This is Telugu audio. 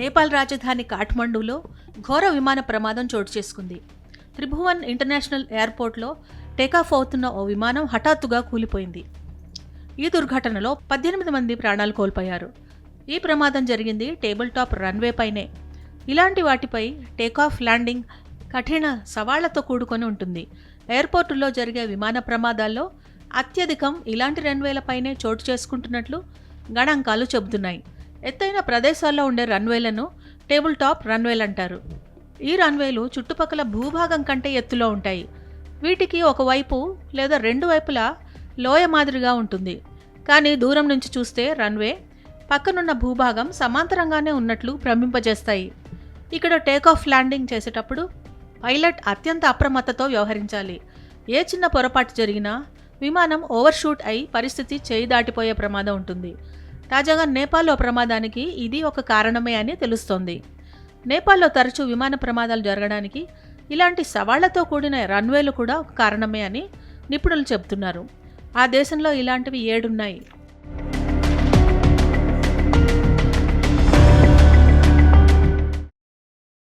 నేపాల్ రాజధాని కాఠ్మండూలో ఘోర విమాన ప్రమాదం చోటు చేసుకుంది. త్రిభువన్ ఇంటర్నేషనల్ ఎయిర్పోర్ట్లో టేకాఫ్ అవుతున్న ఓ విమానం హఠాత్తుగా కూలిపోయింది. ఈ దుర్ఘటనలో పద్దెనిమిది మంది ప్రాణాలు కోల్పోయారు. ఈ ప్రమాదం జరిగింది టేబుల్ టాప్ రన్వే పైనే. ఇలాంటి వాటిపై టేకాఫ్ ల్యాండింగ్ కఠిన సవాళ్ళతో కూడుకొని ఉంటుంది. ఎయిర్పోర్టులో జరిగే విమాన ప్రమాదాల్లో అత్యధికం ఇలాంటి రన్వేలపైనే చోటు చేసుకుంటున్నట్లు గణాంకాలు చెబుతున్నాయి. ఎత్తైన ప్రదేశాల్లో ఉండే రన్వేలను టేబుల్ టాప్ రన్వేలు అంటారు. ఈ రన్వేలు చుట్టుపక్కల భూభాగం కంటే ఎత్తులో ఉంటాయి. వీటికి ఒకవైపు లేదా రెండు వైపులా లోయ మాదిరిగా ఉంటుంది. కానీ దూరం నుంచి చూస్తే రన్వే పక్కనున్న భూభాగం సమాంతరంగానే ఉన్నట్లు భ్రమింపజేస్తాయి. ఇక్కడ టేకాఫ్ ల్యాండింగ్ చేసేటప్పుడు పైలట్ అత్యంత అప్రమత్తతో వ్యవహరించాలి. ఏ చిన్న పొరపాటు జరిగినా విమానం ఓవర్షూట్ అయి పరిస్థితి చేయి దాటిపోయే ప్రమాదం ఉంటుంది. తాజాగా నేపాల్లో ప్రమాదానికి ఇది ఒక కారణమే అని తెలుస్తోంది. నేపాల్లో తరచూ విమాన ప్రమాదాలు జరగడానికి ఇలాంటి సవాళ్ళతో కూడిన రన్వేలు కూడా ఒక కారణమే అని నిపుణులు చెబుతున్నారు. ఆ దేశంలో ఇలాంటివి ఏడున్నాయి.